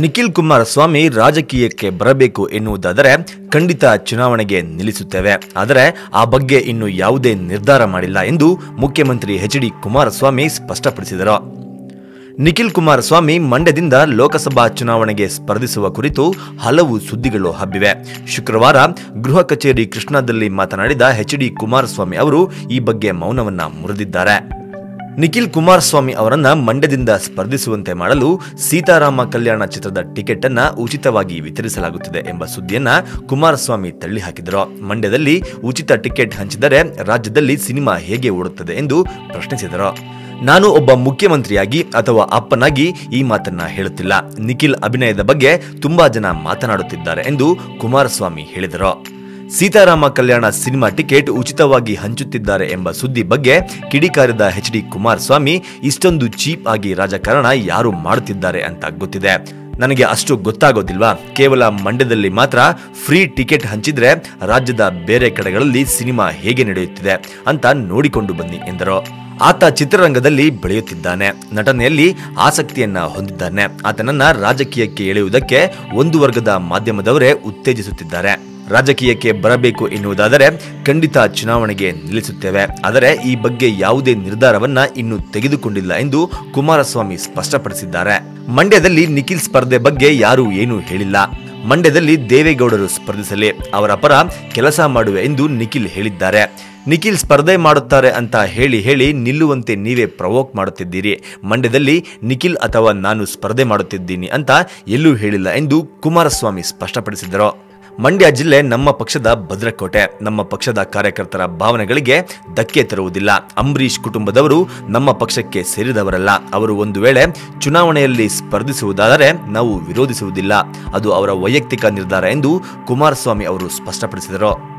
ನಿಖಿಲ್ ಕುಮಾರಸ್ವಾಮಿ ರಾಜಕೀಯಕ್ಕೆ ಬರಬೇಕು ಎನ್ನುವುದಾದರೆ ಖಂಡಿತ ಚುನಾವಣೆಗೆ ನಿಲ್ಲಿಸುತ್ತೇವೆ. ಆದರೆ ಆ ಬಗ್ಗೆ ಇನ್ನು ಯಾವುದೇ ನಿರ್ಧಾರ ಮಾಡಿಲ್ಲ ಎಂದು ಮುಖ್ಯಮಂತ್ರಿ ಎಚ್ ಡಿ ಕುಮಾರಸ್ವಾಮಿ ಸ್ಪಷ್ಟಪಡಿಸಿದರು. ನಿಖಿಲ್ ಕುಮಾರಸ್ವಾಮಿ ಮಂಡ್ಯದಿಂದ ಲೋಕಸಭಾ ಚುನಾವಣೆಗೆ ಸ್ಪರ್ಧಿಸುವ ಕುರಿತು ಹಲವು ಸುದ್ದಿಗಳು ಹಬ್ಬಿವೆ. ಶುಕ್ರವಾರ ಗೃಹ ಕಚೇರಿ ಕೃಷ್ಣಾದಲ್ಲಿ ಮಾತನಾಡಿದ ಎಚ್ ಡಿ ಕುಮಾರಸ್ವಾಮಿ ಅವರು ಈ ಬಗ್ಗೆ ಮೌನವನ್ನ ಮುರಿದಿದ್ದಾರೆ. ನಿಖಿಲ್ ಕುಮಾರಸ್ವಾಮಿ ಅವರನ್ನ ಮಂಡ್ಯದಿಂದ ಸ್ಪರ್ಧಿಸುವಂತೆ ಮಾಡಲು ಸೀತಾರಾಮ ಕಲ್ಯಾಣ ಚಿತ್ರದ ಟಿಕೆಟ್ ಅನ್ನ ಉಚಿತವಾಗಿ ವಿತರಿಸಲಾಗುತ್ತಿದೆ ಎಂಬ ಸುದ್ದಿಯನ್ನ ಕುಮಾರಸ್ವಾಮಿ ತಳ್ಳಿಹಾಕಿದರು ಮಂಡ್ಯದಲ್ಲಿ ಉಚಿತ ಟಿಕೆಟ್ ಹಂಚಿದರೆ ರಾಜ್ಯದಲ್ಲಿ ಸಿನಿಮಾ ಹೇಗೆ ಓಡುತ್ತದೆ ಎಂದು ಪ್ರಶ್ನಿಸಿದರು. ನಾನು ಒಬ್ಬ ಮುಖ್ಯಮಂತ್ರಿಯಾಗಿ ಅಥವಾ ಅಪ್ಪನಾಗಿ ಈ ಮಾತನ್ನ ಹೇಳುತ್ತಿಲ್ಲ. ನಿಖಿಲ್ ಅಭಿನಯದ ಬಗ್ಗೆ ತುಂಬಾ ಜನ ಮಾತನಾಡುತ್ತಿದ್ದಾರೆ ಎಂದು ಕುಮಾರಸ್ವಾಮಿ ಹೇಳಿದರು. ಸೀತಾರಾಮ ಕಲ್ಯಾಣ ಸಿನಿಮಾ ಟಿಕೆಟ್ ಉಚಿತವಾಗಿ ಹಂಚುತ್ತಿದ್ದಾರೆ ಎಂಬ ಸುದ್ದಿ ಬಗ್ಗೆ ಕಿಡಿಕಾರಿದ ಎಚ್ ಡಿ ಕುಮಾರಸ್ವಾಮಿ, ಇಷ್ಟೊಂದು ಚೀಪ್ ಆಗಿ ರಾಜಕಾರಣ ಯಾರು ಮಾಡುತ್ತಿದ್ದಾರೆ ಅಂತ ಗೊತ್ತಿದೆ. ನನಗೆ ಅಷ್ಟು ಗೊತ್ತಾಗೋದಿಲ್ವಾ? ಕೇವಲ ಮಂಡ್ಯದಲ್ಲಿ ಮಾತ್ರ ಫ್ರೀ ಟಿಕೆಟ್ ಹಂಚಿದ್ರೆ ರಾಜ್ಯದ ಬೇರೆ ಕಡೆಗಳಲ್ಲಿ ಸಿನಿಮಾ ಹೇಗೆ ನಡೆಯುತ್ತಿದೆ ಅಂತ ನೋಡಿಕೊಂಡು ಬನ್ನಿ ಎಂದರು. ಆತ ಚಿತ್ರರಂಗದಲ್ಲಿ ಬೆಳೆಯುತ್ತಿದ್ದಾನೆ. ನಟನೆಯಲ್ಲಿ ಆಸಕ್ತಿಯನ್ನ ಹೊಂದಿದ್ದಾನೆ. ಆತನನ್ನ ರಾಜಕೀಯಕ್ಕೆ ಎಳೆಯುವುದಕ್ಕೆ ಒಂದು ವರ್ಗದ ಮಾಧ್ಯಮದವರೇ ಉತ್ತೇಜಿಸುತ್ತಿದ್ದಾರೆ. ರಾಜಕೀಯಕ್ಕೆ ಬರಬೇಕು ಎನ್ನುವುದಾದರೆ ಖಂಡಿತ ಚುನಾವಣೆಗೆ ನಿಲ್ಲಿಸುತ್ತೇವೆ. ಆದರೆ ಈ ಬಗ್ಗೆ ಯಾವುದೇ ನಿರ್ಧಾರವನ್ನ ಇನ್ನೂ ತೆಗೆದುಕೊಂಡಿಲ್ಲ ಎಂದು ಕುಮಾರಸ್ವಾಮಿ ಸ್ಪಷ್ಟಪಡಿಸಿದ್ದಾರೆ. ಮಂಡ್ಯದಲ್ಲಿ ನಿಖಿಲ್ ಸ್ಪರ್ಧೆ ಬಗ್ಗೆ ಯಾರೂ ಏನೂ ಹೇಳಿಲ್ಲ. ಮಂಡ್ಯದಲ್ಲಿ ದೇವೇಗೌಡರು ಸ್ಪರ್ಧಿಸಲಿ, ಅವರ ಪರ ಕೆಲಸ ಮಾಡುವೆ ಎಂದು ನಿಖಿಲ್ ಹೇಳಿದ್ದಾರೆ. ನಿಖಿಲ್ ಸ್ಪರ್ಧೆ ಮಾಡುತ್ತಾರೆ ಅಂತ ಹೇಳಿ ಹೇಳಿ ನಿಲ್ಲುವಂತೆ ನೀವೇ ಪ್ರವೋಕ್ ಮಾಡುತ್ತಿದ್ದೀರಿ. ಮಂಡ್ಯದಲ್ಲಿ ನಿಖಿಲ್ ಅಥವಾ ನಾನು ಸ್ಪರ್ಧೆ ಮಾಡುತ್ತಿದ್ದೀನಿ ಅಂತ ಎಲ್ಲೂ ಹೇಳಿಲ್ಲ ಎಂದು ಕುಮಾರಸ್ವಾಮಿ ಸ್ಪಷ್ಟಪಡಿಸಿದರು. ಮಂಡ್ಯ ಜಿಲ್ಲೆ ನಮ್ಮ ಪಕ್ಷದ ಭದ್ರಕೋಟೆ. ನಮ್ಮ ಪಕ್ಷದ ಕಾರ್ಯಕರ್ತರ ಭಾವನೆಗಳಿಗೆ ಧಕ್ಕೆ ತರುವುದಿಲ್ಲ. ಅಂಬರೀಷ್ ಕುಟುಂಬದವರು ನಮ್ಮ ಪಕ್ಷಕ್ಕೆ ಸೇರಿದವರಲ್ಲ. ಅವರು ಒಂದು ವೇಳೆ ಚುನಾವಣೆಯಲ್ಲಿ ಸ್ಪರ್ಧಿಸುವುದಾದರೆ ನಾವು ವಿರೋಧಿಸುವುದಿಲ್ಲ. ಅದು ಅವರ ವೈಯಕ್ತಿಕ ನಿರ್ಧಾರ ಎಂದು ಕುಮಾರಸ್ವಾಮಿ ಅವರು ಸ್ಪಷ್ಟಪಡಿಸಿದರು.